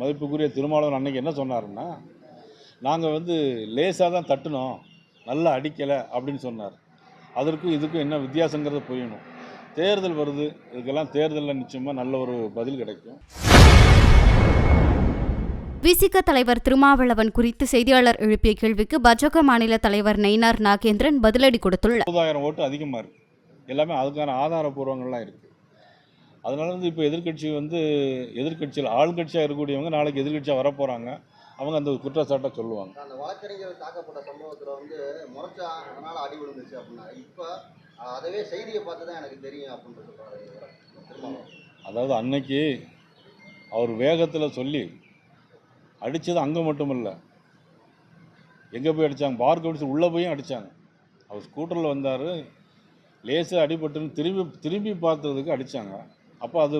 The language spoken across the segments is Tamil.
மதிப்புக்குரிய திருமாவளவன் அன்னைக்கு என்ன சொன்னாருன்னா நாங்கள் வந்து லேசாக தான் தட்டினோம் நல்லா அடிக்கலை அப்படின்னு சொன்னார். அதற்கும் இதுக்கும் என்ன வித்தியாசங்கிறத புரியணும். தேர்தல் வருது இதுக்கெல்லாம் தேர்தலில் நிச்சயமாக நல்ல ஒரு பதில் கிடைக்கும். விசிக தலைவர் திருமாவளவன் குறித்து செய்தியாளர் எழுப்பிய கேள்விக்கு பாஜக மாநில தலைவர் நயினார் நாகேந்திரன் பதிலடி கொடுத்துள்ளார். முப்பதாயிரம் ஓட்டு அதிகமாக இருக்குது எல்லாமே அதுக்கான ஆதாரபூர்வங்கள்லாம் இருக்குது அதனால வந்து இப்போ எதிர்க்கட்சி வந்து எதிர்க்கட்சியில் ஆளுங்கட்சியாக இருக்கக்கூடியவங்க நாளைக்கு எதிர்க்கட்சியாக வரப்போகிறாங்க அவங்க அந்த குற்றச்சாட்டை சொல்லுவாங்க. அந்த வழக்கறிஞர் தாக்கப்பட்ட சம்பவத்தில் வந்து முறைச்சா அதனால் அடி விழுந்துச்சு அப்படின்னா இப்போ அதவே செய்தியை பார்த்து தான் எனக்கு தெரியும் திருமாவளவன். அதாவது அன்னைக்கு அவர் வேகத்தில் சொல்லி அடித்தது அங்கே மட்டும் இல்லை எங்கே போய் அடித்தாங்க பார் கவுன்சில் உள்ளே போயும் அடித்தாங்க அவர் ஸ்கூட்டரில் வந்தார். லேசாக அடிபட்டுன்னு திரும்பி திரும்பி பார்த்ததுக்கு அடித்தாங்க அப்போ அது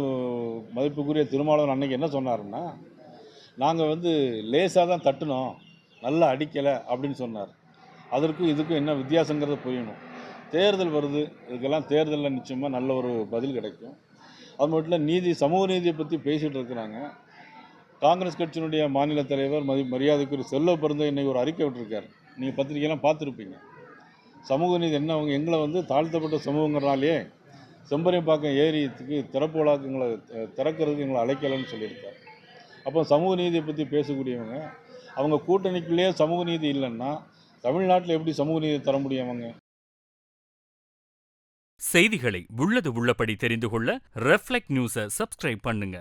மதிப்புக்குரிய திருமாவளவன் அன்னைக்கு என்ன சொன்னாருன்னா நாங்கள் வந்து லேசாக தான் தட்டினோம் நல்லா அடிக்கலை அப்படின்னு சொன்னார். அதற்கும் இதுக்கும் என்ன வித்தியாசங்கிறத புரியணும். தேர்தல் வருது இதுக்கெல்லாம் தேர்தலில் நிச்சயமாக நல்ல ஒரு பதில் கிடைக்கும். அது மட்டும் இல்லை நீதி சமூக நீதியை பற்றி பேசிகிட்டு இருக்கிறாங்க. காங்கிரஸ் கட்சியினுடைய மாநில தலைவர் மதி மரியாதைக்குரிய செல்வ பிறந்த இன்னைக்கு ஒரு அறிக்கை விட்டுருக்கார். நீங்கள் பத்திரிகையெல்லாம் பார்த்துருப்பீங்க. சமூக நீதி என்ன அவங்க எங்களை வந்து தாழ்த்தப்பட்ட சமூகங்கிறனாலேயே செம்பரியம்பாக்கம் ஏரியத்துக்கு திறப்பு விழாக்கு திறக்கிறதுக்கு எங்களை அழைக்கலைன்னு சொல்லியிருக்காரு. அப்போ சமூக நீதியை பற்றி பேசக்கூடியவங்க அவங்க கூட்டணிக்குள்ளேயே சமூக நீதி இல்லைன்னா தமிழ்நாட்டில் எப்படி சமூக நீதி தர முடியும் அவங்க? செய்திகளை உள்ளது உள்ளபடி தெரிந்து கொள்ள ரெஃப்ளெக்ட் நியூஸை சப்ஸ்கிரைப் பண்ணுங்க.